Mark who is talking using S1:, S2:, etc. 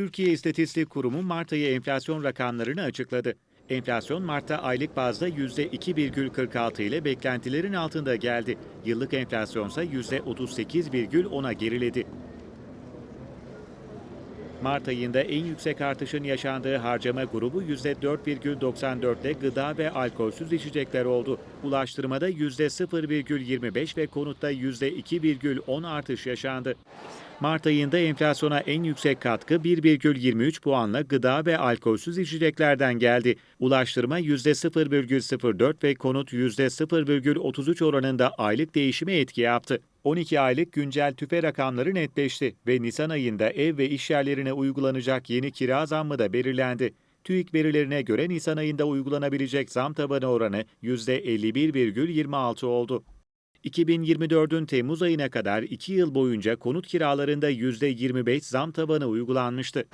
S1: Türkiye İstatistik Kurumu Mart ayı enflasyon rakamlarını açıkladı. Enflasyon Mart'ta aylık bazda %2,46 ile beklentilerin altında geldi. Yıllık enflasyonsa %38,10'a geriledi. Mart ayında en yüksek artışın yaşandığı harcama grubu %4,94 ile gıda ve alkolsüz içecekler oldu. Ulaştırmada %0,25 ve konutta %2,10 artış yaşandı. Mart ayında enflasyona en yüksek katkı 1,23 puanla gıda ve alkolsüz içeceklerden geldi. Ulaştırma %0,04 ve konut %0,33 oranında aylık değişime etki yaptı. 12 aylık güncel tüfe rakamları netleşti ve Nisan ayında ev ve iş yerlerine uygulanacak yeni kira zammı da belirlendi. TÜİK verilerine göre Nisan ayında uygulanabilecek zam tabanı oranı %51,26 oldu. 2024'ün Temmuz ayına kadar 2 yıl boyunca konut kiralarında %25 zam tabanı uygulanmıştı.